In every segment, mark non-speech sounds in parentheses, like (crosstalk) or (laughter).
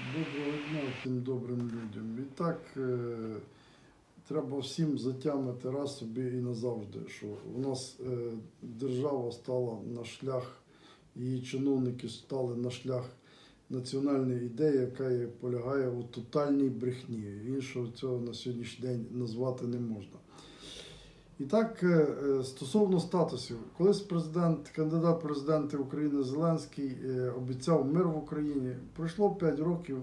Доброго дня всім добрим людям. І так е, треба всім затямити раз собі і назавжди, що у нас е, держава стала на шлях, її чиновники стали на шлях національної ідеї, яка полягає у тотальній брехні. Іншого цього на сьогоднішній день назвати не можна. І так, е, е, стосовно статусів, колись президент, кандидат президенти України Зеленський е, обіцяв мир в Україні. Пройшло 5 років,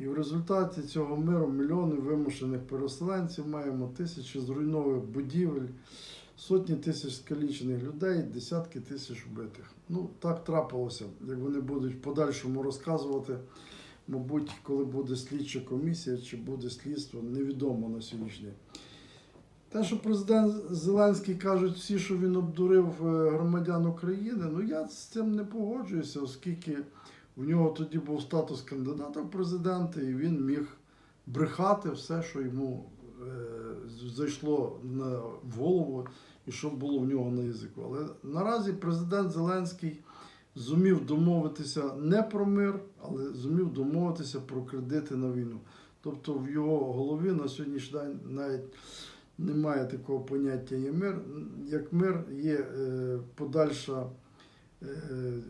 і в результаті цього миру мільйони вимушених переселенців маємо тисячі зруйнованих будівель, сотні тисяч скалічених людей, десятки тисяч вбитих. Ну, так трапилося, як вони будуть в подальшому розказувати. Мабуть, коли буде слідча комісія чи буде слідство, невідомо на сьогоднішній день. Те, що президент Зеленський кажуть всі, що він обдурив е, громадян України, ну я з цим не погоджуюся, оскільки в нього тоді був статус кандидата в президенти, і він міг брехати все, що йому е, зайшло на, в голову і що було в нього на язику. Але наразі президент Зеленський зумів домовитися не про мир, але зумів домовитися про кредити на війну. Тобто в його голові на сьогоднішній день навіть немає такого поняття є мир. Як мир є е, подальша е,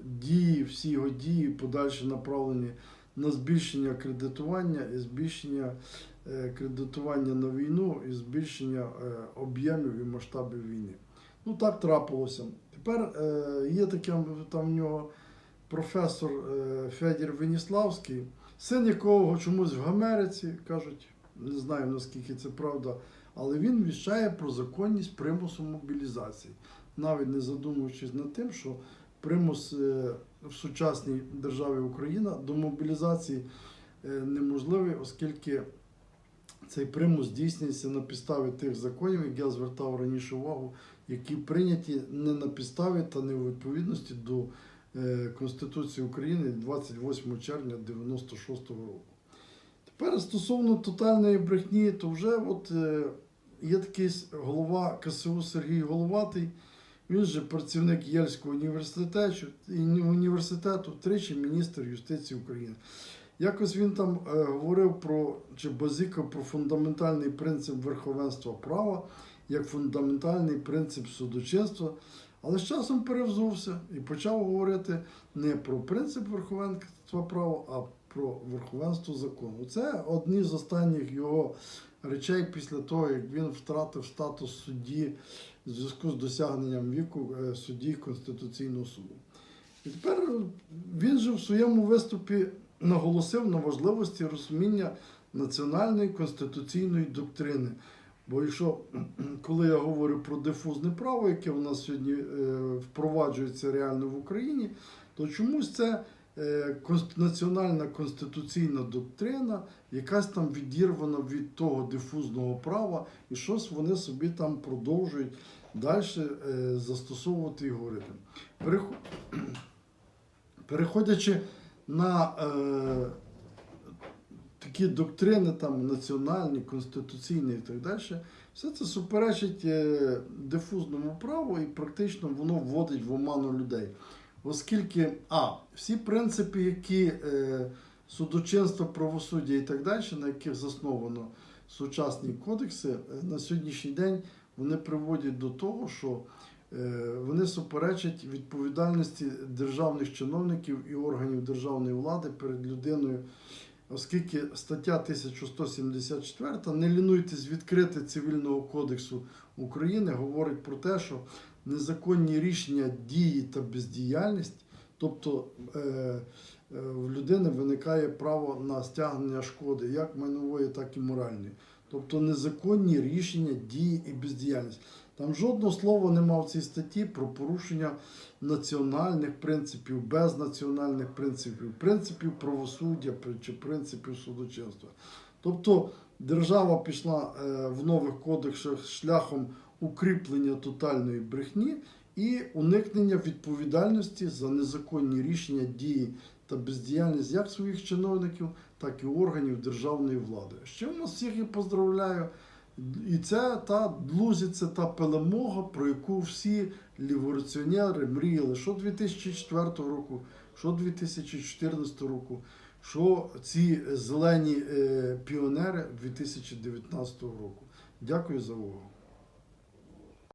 дії, всі його дії, подальші направлені на збільшення кредитування і збільшення е, кредитування на війну і збільшення об'ємів і масштабів війни. Ну так трапилося. Тепер є таке там в нього професор Федір Веніславський, син якого чомусь в Америці кажуть, не знаю наскільки це правда. Але він віщає про законність примусу мобілізації, навіть не задумуючись над тим, що примус е, в сучасній державі Україна до мобілізації е, неможливий, оскільки цей примус здійснюється на підставі тих законів, як я звертав раніше увагу, які прийняті не на підставі та не у відповідності до е, Конституції України 28 червня 96 року. Тепер стосовно тотальної брехні, то вже от є такий голова КСУ Сергій Головатий. Він же працівник Єльського університету, університету, тричі міністр юстиції України. Якось він там е, говорив про чи базікав про фундаментальний принцип верховенства права як фундаментальний принцип судочинства, але з часом перевзувся і почав говорити не про принцип верховенства права, а про верховенство закону. Це одні з останніх його речей після того, як він втратив статус судді в зв'язку з досягненням віку е, судді Конституційного суду. І тепер він же в своєму виступі наголосив на важливості розуміння національної конституційної доктрини. Бо якщо (clears throat) коли я говорю про дифузне право, яке у нас сьогодні е, впроваджується реально в Україні, то чомусь це е, національна конституційна доктрина, якась там відірвана від того дифузного права, і щось вони собі там продовжують далі е, застосовувати і говорити. (clears throat) Переходячи на такі доктрини, там національні, конституційні і так далі, все це суперечить е, дифузному праву і практично воно вводить в оману людей. Оскільки, а, всі принципи, які е, судочинство, правосуддя і так далі, на яких засновано сучасні кодекси, е, на сьогоднішній день вони приводять до того, що е, вони суперечать відповідальності державних чиновників і органів державної влади перед людиною, оскільки стаття 1174 не лінуйтесь відкрити Цивільного кодексу України говорить про те, що незаконні рішення дії та бездіяльність, тобто е, е, в людини виникає право на стягнення шкоди, як майнової, так і моральної. Тобто незаконні рішення, дії і бездіяльність. Там жодного слова нема в цій статті про порушення національних принципів, без національних принципів, принципів правосуддя чи принципів судочинства. Тобто держава пішла е, в нових кодексах шляхом укріплення тотальної брехні і уникнення відповідальності за незаконні рішення, дії та бездіяльність як своїх чиновників, так і органів державної влади. З чим вас всіх і поздравляю. І це та друзі, це та перемога, про яку всі лівораціонери мріяли, що 2004 року, що 2014 року, що ці зелені е, піонери 2019 року. Дякую за увагу.